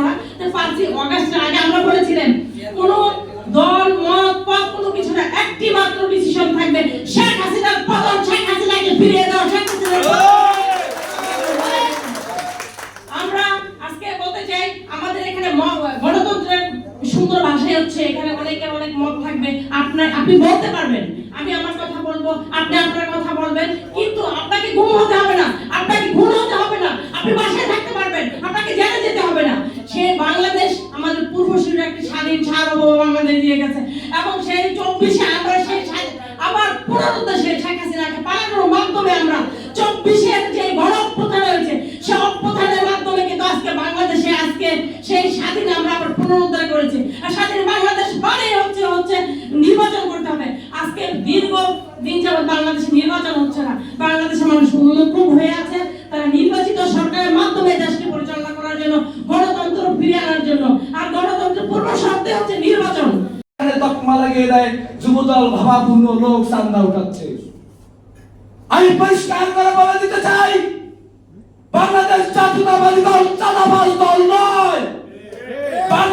করা। পাঁচই অগাস্টের আগে আমরা বলেছিলেন, কোনো দল, মত পথ কোনো কিছু না একটি মাত্র ডিসিশন থাকবে। শেখ হাসিনার পতন, শেখ হাসিনাকে ফিরিয়ে দাও শেখ হাসিনার আমরা আজকে বলতে চাই, আমাদের এখানে গণতন্ত্রের সুন্দর ভাষাই হচ্ছে, এখানে অনেকের অনেক মত থাকবে। আপনার, আপনি বলতে পারবেন। আমি আমার কথা বলব, আপনি আপনার কথা বলবেন। কিন্তু আপনাকে ঘুম হতে হবে না। আপনাকে ঘুম হতে হবে না আপনি বাসায় থাকতে পারবেন আপনাকে জেলে যেতে হবে না সে বাংলাদেশ আমাদের পূর্বসূরীরা একটি স্বাধীন সার্বভৌম বাংলাদেশ দিয়ে গেছে এবং সেই চব্বিশে আমরা সেই স্বাধীন- আবার পুনরুদ্দেশে শেখ হাসিনাকে পালানোর মাধ্যমে আমরা চব্বিশের যে গণ অভ্যুত্থান হয়েছে সে অভ্যুত্থানের মাধ্যমে কিন্তু আজকে বাংলাদেশে আজকে সেই স্বাধীন আমরা আবার পুনরুদ্ধার করেছি। আর স্বাধীন বাংলাদেশ মানে হচ্ছে হচ্ছে নির্বাচন করতে হবে। আজকে দীর্ঘ দিন যাবত বাংলাদেশে নির্বাচন হচ্ছে না। বাংলাদেশের মানুষ উন্মুখ হয়ে আছে। তারা নির্বাচিত সরকারের মাধ্যমে দেশকে পরিচালনা করার জন্য, গণতন্ত্র ফিরিয়ে আনার জন্য। আর গণতন্ত্রের পূর্ব শর্তে হচ্ছে নির্বাচন। তকমা লাগিয়ে দেয়, যুবদল ভাবাপূর্ণ লোক চান্দা উঠাচ্ছে। আমি পরিষ্কার করে বলে দিতে চাই, বাংলাদেশ জাতীয়তাবাদী দল চাঁদাবাজ দল নয়।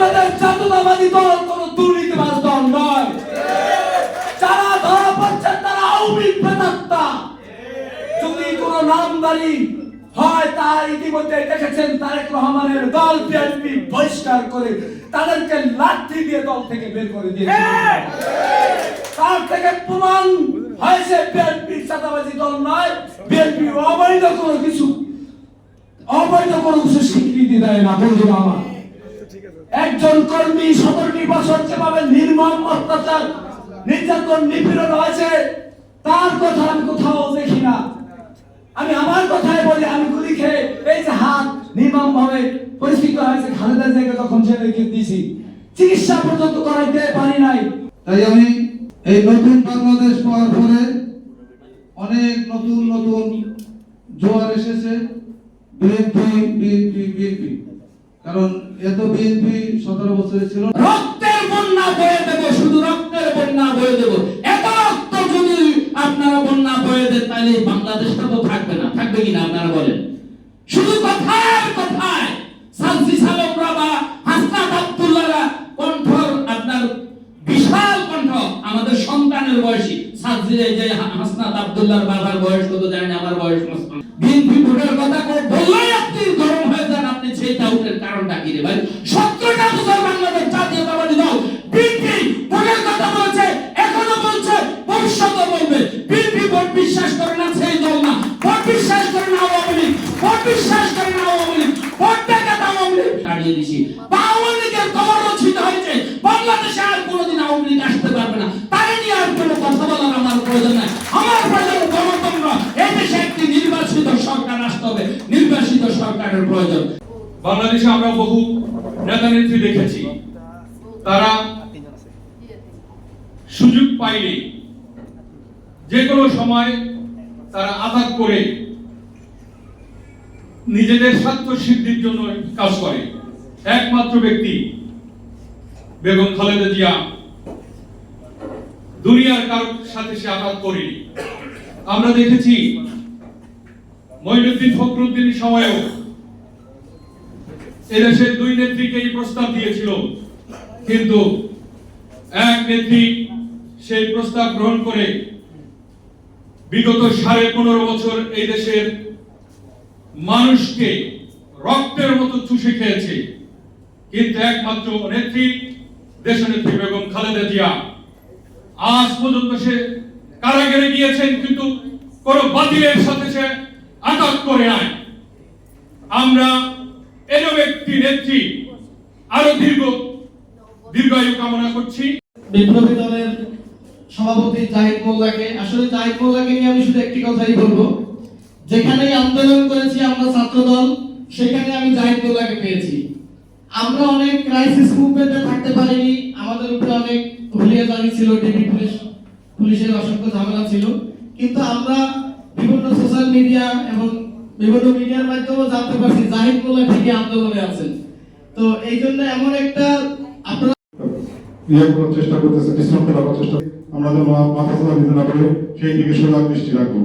বাংলাদেশ জাতীয়তাবাদী দল কোন দুর্নীতিবাজ দল নয়। যারা ধরা পড়ছেন তারা আওয়ামী প্রেতাত্মা যদি কোন নামদারি হয় তা ইতিমধ্যে দেখেছেন তারেক রহমানের দল বিএনপি বহিষ্কার করে তাদেরকে লাঠি দিয়ে দল থেকে বের করে দিয়েছে। তার থেকে প্রমাণ হয়েছে বিএনপি চাঁদাবাজি দল নয়। বিএনপি অবৈধ কোনো কিছু, অবৈধ কোনো কিছু স্বীকৃতি দেয় না, বন্ধুরা আমার। একজন কর্মী সতেরোটি বছর যেভাবে নির্মম অত্যাচার, নির্যাতন, নিপীড়ন হয়েছে, তার কথা আমি কোথাও দেখি না। আমি আমার কথাই বলি, আমি গুলি খেয়ে এই যে হাত নির্মম ভাবে পরিস্থিতি হয়েছে, খালেদা জায়গা তখন ছেড়ে দিয়েছি। চিকিৎসা পর্যন্ত করাইতে পারি নাই। তাই আমি এই নতুন বাংলাদেশ পাওয়ার পরে অনেক নতুন নতুন জোয়ার এসেছে, বিএনপি বিএনপি বিএনপি। কারণ এত বিএনপি সতেরো বছরে ছিল রক্তের বন্যা বয়ে দেব, শুধু রক্তের বন্যা বয়ে দেব। এত রক্ত যদি আপনারা বন্যা বয়ে দেন, তাহলে বাংলাদেশটা তো থাকবে না। থাকবে কিনা আপনারা বলেন? শুধু কথায় কথায় সালসি সালকরা বা হাসনাত আপনার বিশাল কণ্ঠ আমাদের সন্তানের বয়সী। যে হাসনাত আব্দুল্লাহর বাবার বয়স কত জানেন আমার বয়স বিএনপি ভোটের কথা বললেই আপনি গরম সত্তরটা বছর বাংলাদেশ জাতীয়তাবাদী দল, বিএনপি না সেই দল না। ভোট বিশ্বাস করে না আওয়ামী লীগ। ভোট বিশ্বাস করে না আওয়ামী লীগ। বাংলাদেশে আর কোনোদিন আওয়ামী লীগ আসতে পারবে না। বাংলাদেশে আমরা বহু নেতা নেত্রী দেখেছি। তারা সুযোগ পাইলে যে কোনো সময় তারা আঘাত করে নিজেদের স্বার্থ সিদ্ধির জন্য কাজ করে। একমাত্র ব্যক্তি বেগম খালেদা জিয়া। দুনিয়ার কারোর সাথে সে আঘাত করেনি। আমরা দেখেছি মঈনুদ্দিন ফখরুদ্দিনের সময়েও এদেশের দুই নেত্রীকে এই প্রস্তাব দিয়েছিল। কিন্তু এক নেত্রী সেই প্রস্তাব গ্রহণ করে বিগত সাড়ে পনেরো বছর এই দেশের মানুষকে রক্তের মতো চুষে খেয়েছে। কিন্তু একমাত্র নেত্রী, দেশনেত্রী বেগম খালেদা জিয়া। আজ পর্যন্ত সে কারাগারে গিয়েছেন, কিন্তু কোন বাতিলের সাথে সে আঘাত করে নাই। আমরা এরকম একটি নেত্রী আরও দীর্ঘ, দীর্ঘায়ু কামনা করছি। বিপ্লবী দলের সভাপতি জাহিদ মোল্লাকে। আসলে জাহিদ মোল্লাকে নিয়ে আমি শুধু একটি কথাই বলব। যেখানেই আন্দোলন করেছি আমরা ছাত্র দল সেখানে আমি জাহিদ মোল্লাকে পেয়েছি। আমরা অনেক ক্রাইসিস মুভমেন্টে থাকতে পারিনি। আমাদের উপরে অনেক হুলিয়া জারি ছিল, ডিবি পুলিশ, পুলিশের অসংখ্য ঝামেলা ছিল। কিন্তু আমরা বিভিন্ন সোশ্যাল মিডিয়া এবং বিভিন্ন মিডিয়ার মাধ্যমে জানতে পারছি জাহিদ মোল্লা ঠিকই আন্দোলনে আছেন। তো এই জন্য এমন একটা আপনারা ইয়ে করার চেষ্টা করতেছে বিশৃঙ্খলা করার চেষ্টা আমরা যেন মাথা চালা দিতে না পারি সেই দিকে সজাগ দৃষ্টি রাখব।